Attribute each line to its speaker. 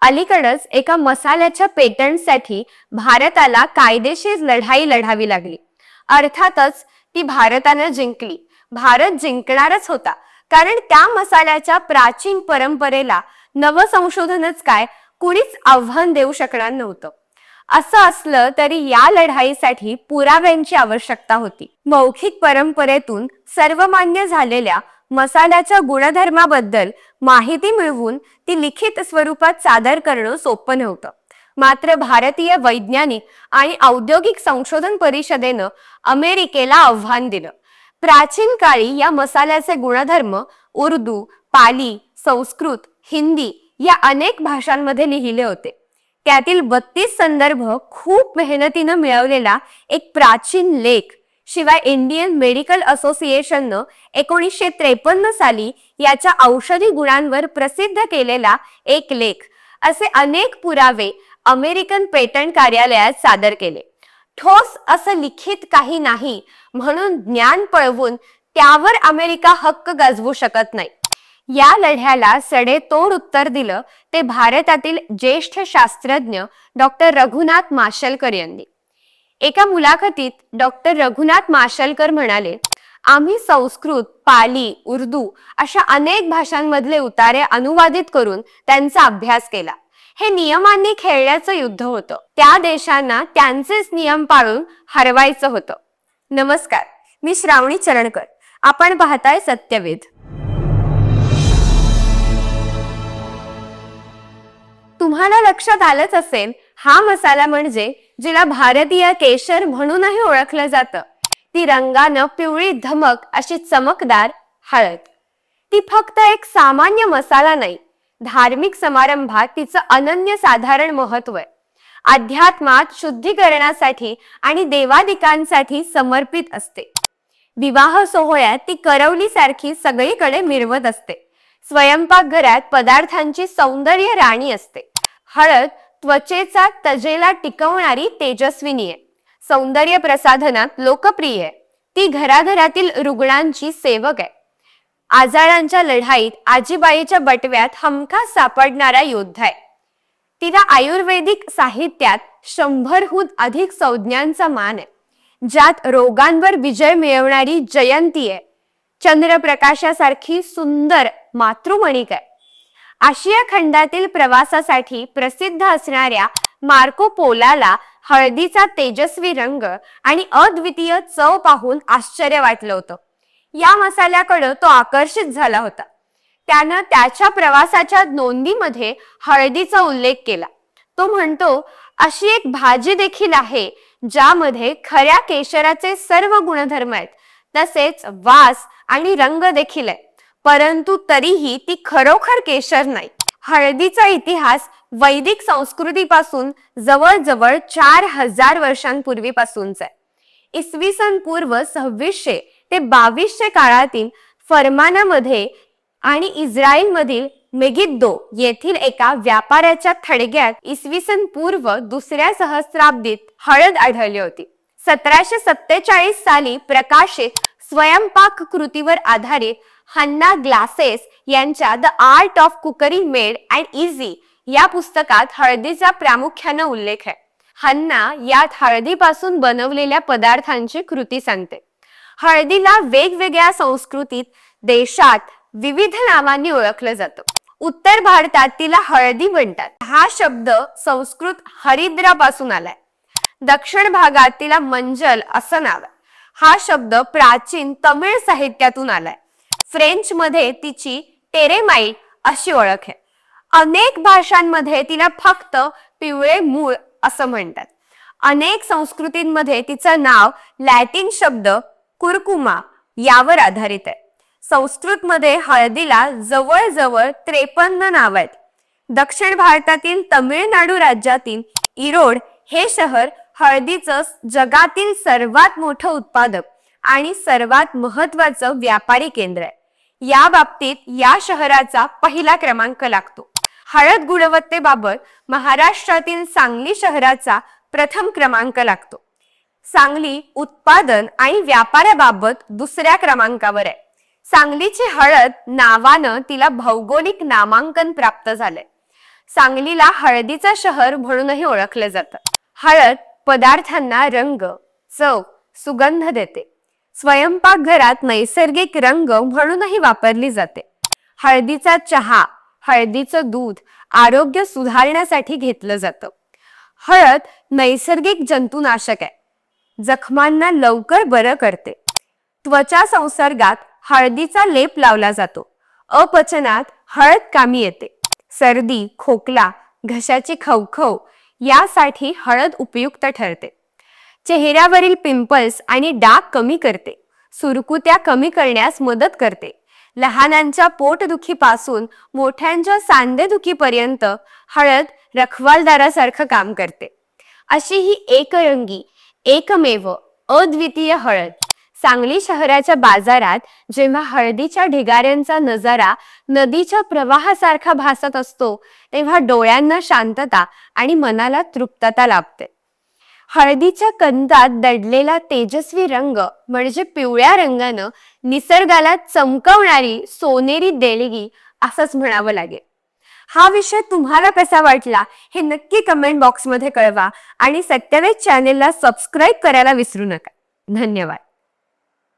Speaker 1: अलीकडच एका मसाल्याच्या पेटंटसाठी भारताला कायदेशीर लढाई लढावी लागली. अर्थातच ती भारतानं जिंकली. भारत जिंकणारच होता. कारण त्या मसाल्याच्या प्राचीन परंपरेला नवसंशोधनच काय? कुणीच आव्हान देऊ शकणार नव्हतं. असं असलं तरी या लढाईसाठी पुराव्यांची आवश्यकता होती. मौखिक परंपरेतून सर्वमान्य झालेल्या मसाल्याच्या गुणधर्माबद्दल माहिती मिळवून ती लिखित स्वरूपात सादर करणं सोपं नव्हतं. मात्र भारतीय वैज्ञानिक आणि औद्योगिक संशोधन परिषदेनं अमेरिकेला आव्हान दिलं. प्राचीन काळी या मसाल्याचे गुणधर्म उर्दू पाली संस्कृत हिंदी या अनेक भाषांमध्ये लिहिले होते. त्यातील बत्तीस संदर्भ खूप मेहनतीनं मिळवलेला एक प्राचीन लेख शिवाय इंडियन मेडिकल असोसिएशननं एकोणीसशे त्रेपन्न साली याच्या औषधी गुणांवर प्रसिद्ध केलेला एक लेख असे अनेक पुरावे अमेरिकन पेटंट कार्यालयात सादर केले. ठोस असं लिखित काही नाही म्हणून ज्ञान पळवून त्यावर अमेरिका हक्क गाजवू शकत नाही. या लढ्याला सडेतोड उत्तर दिलं ते भारतातील ज्येष्ठ शास्त्रज्ञ डॉक्टर रघुनाथ माशेलकर यांनी. एका मुलाखतीत डॉक्टर रघुनाथ माशलकर म्हणाले आम्ही संस्कृत पाली उर्दू अशा अनेक भाषांमधले उतारे अनुवादित करून त्यांचा अभ्यास केला. हे नियमांनी खेळण्याचं युद्ध होतं. त्या देशांना त्यांचेच नियम पाळून हरवायचं होतं. नमस्कार मी श्रावणी चरणकर. आपण पाहताय सत्यवेद तुम्हाला लक्षात आलंच असेल हा मसाला म्हणजे जिला भारतीय केशर म्हणूनही ओळखलं जातं. ती रंगानं पिवळी धमक अशी चमकदार हळद. ती फक्त एक सामान्य मसाला नाही धार्मिक समारंभात तिचं अनन्य साधारण महत्त्व आहे. अध्यात्मात शुद्धीकरणासाठी आणि देवादिकांसाठी समर्पित असते. विवाह सोहळ्यात ती करवली सारखी सगळीकडे मिरवत असते. स्वयंपाकघरात पदार्थांची सौंदर्य राणी असते. हळद त्वचेचा तजेला टिकवणारी तेजस्विनी आहे. सौंदर्य प्रसाधनात लोकप्रिय आहे. ती घराघरातील रुग्णांची सेवक आहे. आजारांच्या लढाईत आजीबाईच्या बटव्यात हमखास सापडणारा योद्धा आहे. तिला आयुर्वेदिक साहित्यात शंभरहून अधिक संज्ञांचा मान आहे. ज्यात रोगांवर विजय मिळवणारी जयंती आहे. चंद्रप्रकाशासारखी सुंदर मातृमणिक आहे. आशिया खंडातील प्रवासासाठी प्रसिद्ध असणाऱ्या मार्को पोलाला हळदीचा तेजस्वी रंग आणि अद्वितीय चव पाहून आश्चर्य वाटलं होतं. या मसाल्याकडं तो आकर्षित झाला होता. त्यानं त्याच्या प्रवासाच्या नोंदीमध्ये हळदीचा उल्लेख केला. तो म्हणतो अशी एक भाजी देखील आहे ज्यामध्ये खऱ्या केशराचे सर्व गुणधर्म आहेत. तसेच वास आणि रंग देखील आहे परंतु तरीही ती खरोखर केशर नाही. हळदीचा इतिहास वैदिक संस्कृतीपासून जवळजवळ चार हजार वर्षांपूर्वीपासूनचा आहे. इसवी सन पूर्व सव्वीसशे ते बावीसशे काळातील फरमानामध्ये आणि इस्रायलमधील मेगिद्दो येथील एका व्यापाऱ्याच्या थडग्यात इसवी सन पूर्व दुसऱ्या सहस्राब्दीत हळद आढळली होती. सतराशे सत्तेचाळीस साली प्रकाशित स्वयंपाक कृतीवर आधारित हन्ना ग्लासेस यांच्या the art of cookery made and easy या पुस्तकात हळदीचा प्रामुख्यानं उल्लेख आहे. हन्ना यात हळदीपासून बनवलेल्या पदार्थांची कृती सांगते. हळदीला वेगवेगळ्या संस्कृतीत देशात विविध नावांनी ओळखलं जातं. उत्तर भारतात तिला हळदी म्हणतात. हा शब्द संस्कृत हरिद्रापासून आलाय. दक्षिण भागात तिला मंजल असं नाव आहे. हा शब्द प्राचीन तमिळ साहित्यातून आलाय. फ्रेंचमध्ये तिची टेरेमाईट अशी ओळख आहे. अनेक भाषांमध्ये तिला फक्त पिवळे मूळ असं म्हणतात. अनेक संस्कृतींमध्ये तिचं नाव लॅटिन शब्द कुरकुमा यावर आधारित आहे. संस्कृतमध्ये हळदीला जवळजवळ त्रेपन्न नाव आहेत. दक्षिण भारतातील तमिळनाडू राज्यातील इरोड हे शहर हळदीचं जगातील सर्वात मोठं उत्पादक आणि सर्वात महत्वाचं व्यापारी केंद्र आहे. या बाबतीत या शहराचा पहिला क्रमांक लागतो. हळद गुणवत्तेबाबत महाराष्ट्रातील सांगली शहराचा प्रथम क्रमांक लागतो. सांगली उत्पादन आणि व्यापाराबाबत दुसऱ्या क्रमांकावर आहे. सांगलीची हळद नावानं तिला भौगोलिक नामांकन प्राप्त झालंय. सांगलीला हळदीचा शहर म्हणूनही ओळखलं जातं. हळद पदार्थांना रंग चव सुगंध देते. स्वयंपाकघरात नैसर्गिक रंग म्हणूनही वापरली जाते. हळदीचा चहा हळदीचं दूध आरोग्य सुधारण्यासाठी घेतलं जातं. हळद नैसर्गिक जंतुनाशक आहे. जखमांना लवकर बरं करते. त्वचा संसर्गात हळदीचा लेप लावला जातो. अपचनात हळद कामी येते. सर्दी खोकला घशाची खवखव यासाठी हळद उपयुक्त ठरते. चेहऱ्यावरील पिंपल्स आणि डाग कमी करते. सुरकुत्या कमी करण्यास मदत करते. लहानांच्या पोटदुखीपासून मोठ्यांच्या सांधेदुखीपर्यंत हळद रखवालदारासारखं काम करते. अशी ही एकरंगी एकमेव अद्वितीय हळद सांगली शहराच्या बाजारात जेव्हा हळदीच्या ढिगाऱ्यांचा नजारा नदीच्या प्रवाहासारखा भासत असतो तेव्हा डोळ्यांना शांतता आणि मनाला तृप्तता लाभते. हळदीच्या कंदात दडलेला तेजस्वी रंग म्हणजे पिवळ्या रंगानं निसर्गाला चमकवणारी सोनेरी देणगी असंच म्हणावं लागेल. हा विषय तुम्हाला कसा वाटला हे नक्की कमेंट बॉक्समध्ये कळवा आणि सत्यवेद चॅनेलला सबस्क्राईब करायला विसरू नका. धन्यवाद.